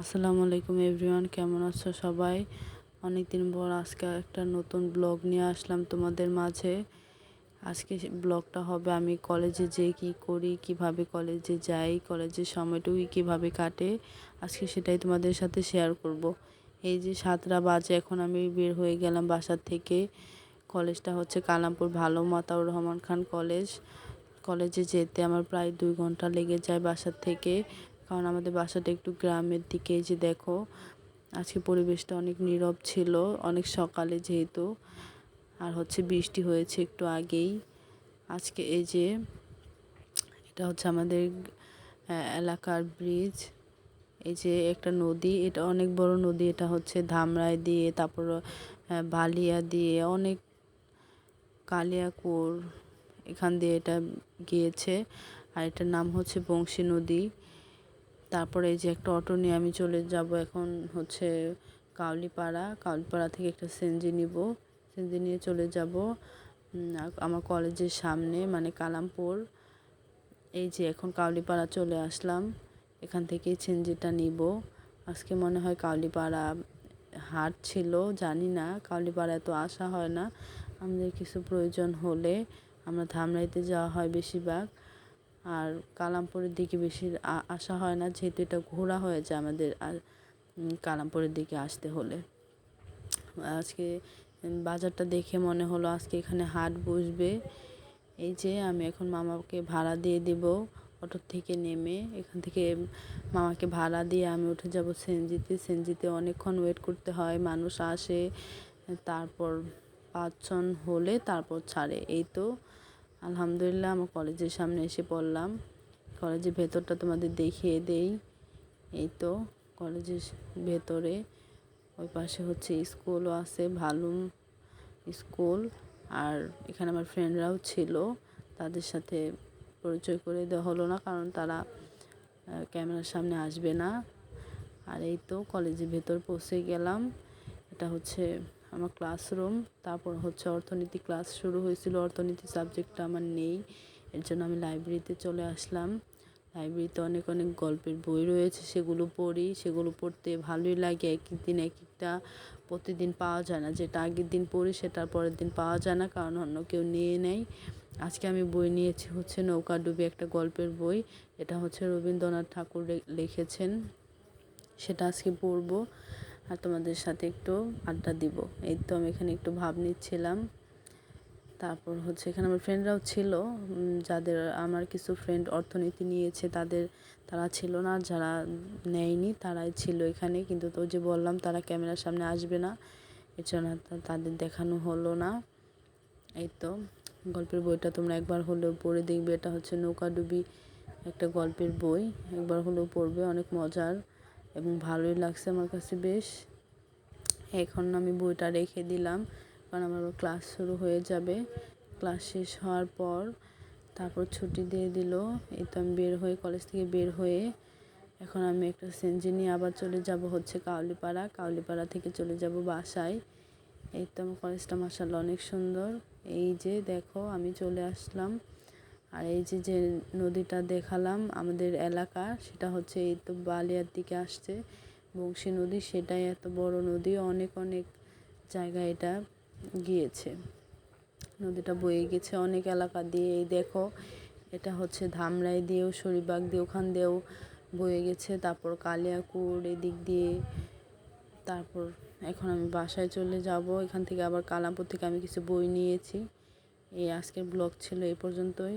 আসসালামু আলাইকুম এভরিওয়ান, কেমন আছো সবাই? অনেক দিন পর আজকে একটা নতুন ব্লগ নিয়ে আসলাম তোমাদের মাঝে। আজকে ব্লগটা হবে আমি কলেজে যে কি করি, কীভাবে কলেজে যাই, কলেজের সময়টুকু কীভাবে কাটে, আজকে সেটাই তোমাদের সাথে শেয়ার করব। এই যে সাতটা বাজে, এখন আমি বের হয়ে গেলাম বাসার থেকে। কলেজটা হচ্ছে কালামপুর ভালো মাতাউর রহমান খান কলেজ। কলেজে যেতে আমার প্রায় দুই ঘণ্টা লেগে যায় বাসার থেকে। কারণ আমাদের বাসাটা একটু গ্রামের দিকে যে দেখো, আজকে পরিবেশটা অনেক নীরব ছিল, অনেক সকালে যেহেতু, আর হচ্ছে বৃষ্টি হয়েছে একটু আগেই। আজকে এই যে, এটা হচ্ছে আমাদের এলাকার ব্রিজ এই যে একটা নদী, এটা অনেক বড় নদী, এটা হচ্ছে ধামরাই দিয়ে, তারপর বালিয়া দিয়ে, অনেক কালিয়াকুর এখান দিয়ে এটা গিয়েছে, আর এটার নাম হচ্ছে বংশী নদী। তারপরে এই যে একটা অটো নিয়ে আমি চলে যাব এখন হচ্ছে কাউলিপাড়া। কাউলিপাড়া থেকে একটা সেনজি নিব। সেনজি নিয়ে চলে যাব আমার কলেজের সামনে মানে কালামপুর। এই যে এখন কাউলিপাড়া চলে আসলাম, এখান থেকেই সেনজিটা নিব। আজকে মনে হয় কাউলিপাড়া হাট ছিল, জানি না, কাউলিপাড়া এত আসা হয় না। আমাদের কিছু প্রয়োজন হলে আমরা ধামরাইতে যাওয়া হয় বেশিরভাগ। আর কালামপুরের দিকে বেশি আসা হয় না, যেহেতু এটা ঘোরা হয়েছে আমাদের, আর কালামপুরের দিকে আসতে হলে। আজকে বাজারটা দেখে মনে হলো আজকে এখানে হাট বসবে। এই যে আমি এখন মামাকে ভাড়া দিয়ে দেব অটোর থেকে নেমে। এখান থেকে মামাকে ভাড়া দিয়ে আমি উঠে যাব সেনজিতে। সেনজিতে অনেকক্ষণ ওয়েট করতে হয়, মানুষ আসে, তারপর পাঁচজন হলে তারপর ছাড়ে। এই তো আলহামদুলিল্লাহ আমার কলেজের সামনে এসে পড়লাম। কলেজের ভেতরটা তোমাদের দেখিয়ে দেই। এই তো কলেজের ভেতরে ওই পাশে হচ্ছে স্কুলও আছে ভালো স্কুল আর এখানে আমার ফ্রেন্ডরাও ছিল। তাদের সাথে পরিচয় করে দেওয়া হলো না, কারণ তারা ক্যামেরার সামনে আসবে না। আর এই তো কলেজের ভেতর পৌঁছে গেলাম। এটা হচ্ছে আমার ক্লাসরুম তারপর হচ্ছে অর্থনীতি ক্লাস শুরু হয়েছিল। অর্থনীতি সাবজেক্টটা আমার নেই, এর জন্য আমি লাইব্রেরিতে চলে আসলাম। লাইব্রেরিতে অনেক অনেক গল্পের বই রয়েছে, সেগুলো পড়ি। সেগুলো পড়তে ভালোই লাগে এক দিন এক একটা প্রতিদিন পাওয়া যায় না। যেটা আগের দিন পড়ি সেটার পরের দিন পাওয়া যায় না, কারণ অন্য কেউ নিয়ে নেয়। আজকে আমি বই নিয়েছি হচ্ছে নৌকা ডুবে একটা গল্পের বই। এটা হচ্ছে রবীন্দ্রনাথ ঠাকুর লিখেছেন। সেটা আজকে পড়ব। আর তোমাদের সাথে একটু আড্ডা দিব। এই তো আমি এখানে একটু ভাব নিচ্ছিলাম। তারপর হচ্ছে এখানে আমার ফ্রেন্ডরাও ছিল যাদের আমার কিছু ফ্রেন্ড অর্থনীতি নিয়েছে, তাদের তারা ছিল না, যারা নেয়নি তারাই ছিল এখানে। কিন্তু তো যে বললাম, তারা ক্যামেরার সামনে আসবে না। এর জন্য তাদের দেখানো হলো না। এই তো গল্পের বইটা তোমরা একবার হলেও পড়ে দেখবে। এটা হচ্ছে নৌকাডুবি একটা গল্পের বই। একবার হলেও পড়বে, অনেক মজার। এবং ভালোই লাগছে আমার কাছে বেশ। এখন আমি বইটা রেখে দিলাম, কারণ আমার ক্লাস শুরু হয়ে যাবে। ক্লাস শেষ হওয়ার পর তারপর ছুটি দিয়ে দিল। এই তো আমি বের হয়ে কলেজ থেকে বের হয়ে এখন আমি একটা সেঞ্জি নিয়ে আবার চলে যাব হচ্ছে কাউলিপাড়া। কাউলিপাড়া থেকে চলে যাব বাসায়। এই তো আমার কলেজটা মাসাল অনেক সুন্দর। এই যে দেখো আমি চলে আসলাম। আর এই যে যে নদীটা দেখালাম আমাদের এলাকা, সেটা হচ্ছে এই তো বালিয়ার দিকে আসছে। বংশী নদী, সেটাই এত বড় নদী, অনেক অনেক জায়গায় এটা গিয়েছে। নদীটা বয়ে গেছে অনেক এলাকা দিয়ে। এই দেখো, এটা হচ্ছে ধামরাই দিয়েও শরীবাগ দিয়ে, ওখান দিয়েও বয়ে গেছে। তারপর কালিয়াকুর এদিক দিয়ে, তারপর এখন আমি বাসায় চলে যাব। এখান থেকে আবার কালামপুর থেকে আমি কিছু বই নিয়েছি। এই আজকের ব্লগ ছিল এই পর্যন্তই।